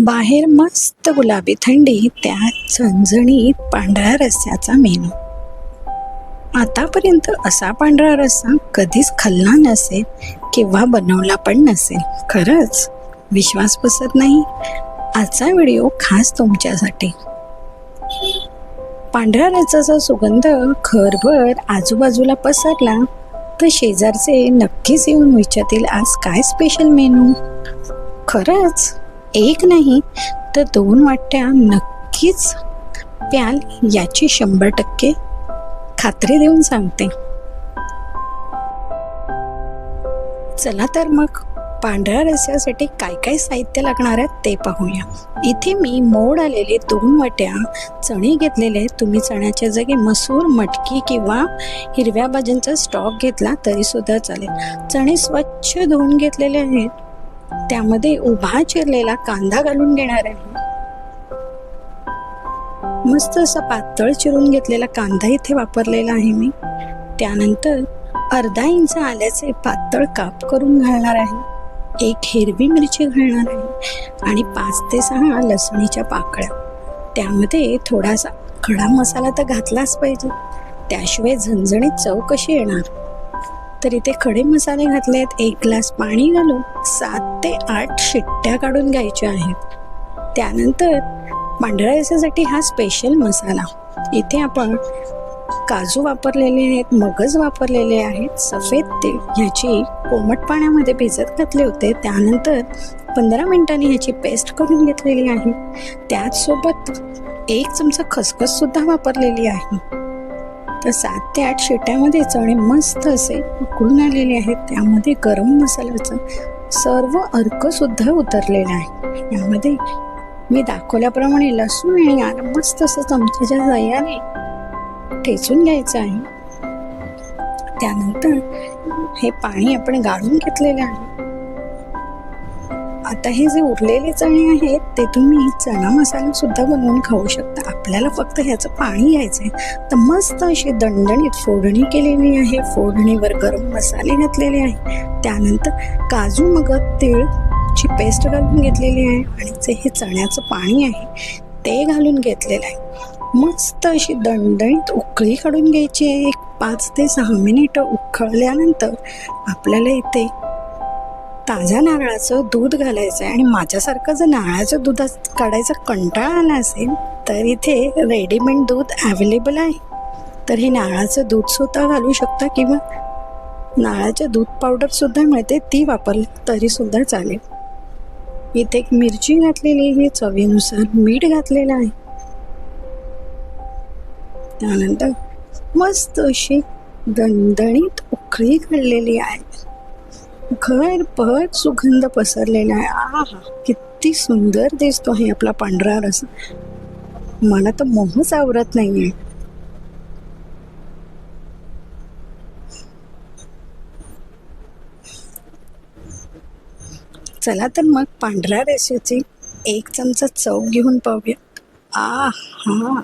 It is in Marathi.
बाहेर मस्त गुलाबी थंडी त्यात झणझणीत पांढऱ्या रस्स्याचा मेनू. आतापर्यंत असा पांढरा रस्सा कधीच खाल्ला नसेल किंवा बनवला पण नसेल. खरंच विश्वास बसत नाही. आजचा व्हिडिओ खास तुमच्यासाठी. पांढऱ्या रस्साचा सुगंध खरभर आजूबाजूला पसरला तर शेजारचे नक्कीच येऊन विचारतील आज काय स्पेशल मेनू खरंच एक नाही तर दोन वाट्या नक्कीच प्याल याची शंभर टक्के खात्री देऊन सांगते. चला तर मग पांढऱ्या रस्यासाठी काय काय साहित्य लागणार आहे ते पाहूया. इथे मी मोड आलेले दोन वाट्या चणे घेतलेले आहेत. तुम्ही चण्याच्या जागी मसूर मटकी किंवा हिरव्या भाज्यांचा स्टॉक घेतला तरी सुद्धा चालेल. चणे स्वच्छ धुवून घेतलेले आहेत. त्यामध्ये उभा चिरलेला कांदा घालून घेणार आहे. मस्त असा पातळ चिरून घेतलेला कांदा इथे वापरलेला आहे मी. त्यानंतर अर्धा इंच आल्याचे पातळ काप करून घालणार आहे. एक हिरवी मिरची घालणार आहे आणि पाच ते सहा लसणीच्या पाकळ्या. त्यामध्ये थोडासा खडा मसाला तर घातलाच पाहिजे. त्याशिवाय झणझणीत चव कशी येणार? तर इथे खडे मसाले घातले आहेत एक ग्लास पाणी घालून सात ते आठ शिट्ट्या काढून घ्यायच्या आहेत. त्यानंतर पांढऱ्या हा स्पेशल मसाला. इथे आपण काजू वापरलेले आहेत मगज वापरलेले आहेत सफेद तेल ह्याची कोमट पाण्यामध्ये भिजत घातले होते. त्यानंतर पंधरा मिनिटांनी ह्याची पेस्ट करून घेतलेली आहे. त्याचसोबत एक चमचा खसखस सुद्धा वापरलेली आहे. तर सात ते आठ शिट्यामध्ये चणे मस्त असे उकळून आलेले आहेत. त्यामध्ये गरम मसाल्याचं सर्व अर्कसुद्धा उतरलेलं उतरलेला आहे. यामध्ये मी दाखवल्याप्रमाणे लसूण आणि आलं मस्त असं चमच्याच्या साह्याने ठेचून घ्यायचं आहे. त्यानंतर हे पाणी आपण गाळून घेतलेलं आहे. आता हे जे उरलेले चणे आहेत ते तुम्ही चणा मसाला सुद्धा बनवून खाऊ शकता. आपल्याला फक्त ह्याचं पाणी घ्यायचं आहे तर मस्त अशी दणदणीत फोडणी केलेली आहे. फोडणीवर गरम मसाले घातलेले आहे. त्यानंतर काजू मगज तीळ ची पेस्ट घालून घेतलेली आहे. आणि जे हे चण्याचं पाणी आहे ते घालून घेतलेलं आहे. मस्त अशी दणदणीत उकळी काढून घ्यायची आहे. एक पाच ते सहा मिनिटं उकळल्यानंतर आपल्याला इथे ताज्या नारळाचं दूध घालायचं आहे आणि माझ्यासारखं जर नारळाचं दूध काढायचा कंटाळा आला असेल तर इथे रेडीमेड दूध ॲवेलेबल आहे. तर हे नारळाचं दूधसुद्धा घालू शकता किंवा नारळाच्या दूध पावडरसुद्धा मिळते ती वापरली तरीसुद्धा चालेल. इथे एक मिरची घातलेली आहे चवीनुसार मीठ घातलेलं आहे. त्यानंतर मस्त अशी दणदणीत उकळी काढलेली आहे. घरभर सुगंध पसरलेला आहे. आहा किती सुंदर दिसतो आहे आपला पांढरा रस. मला तर मोहच आवरत नाहीये. चला तर मग पांढऱ्या रेषेची एक चमचा चव घेऊन पाहूया. आ हा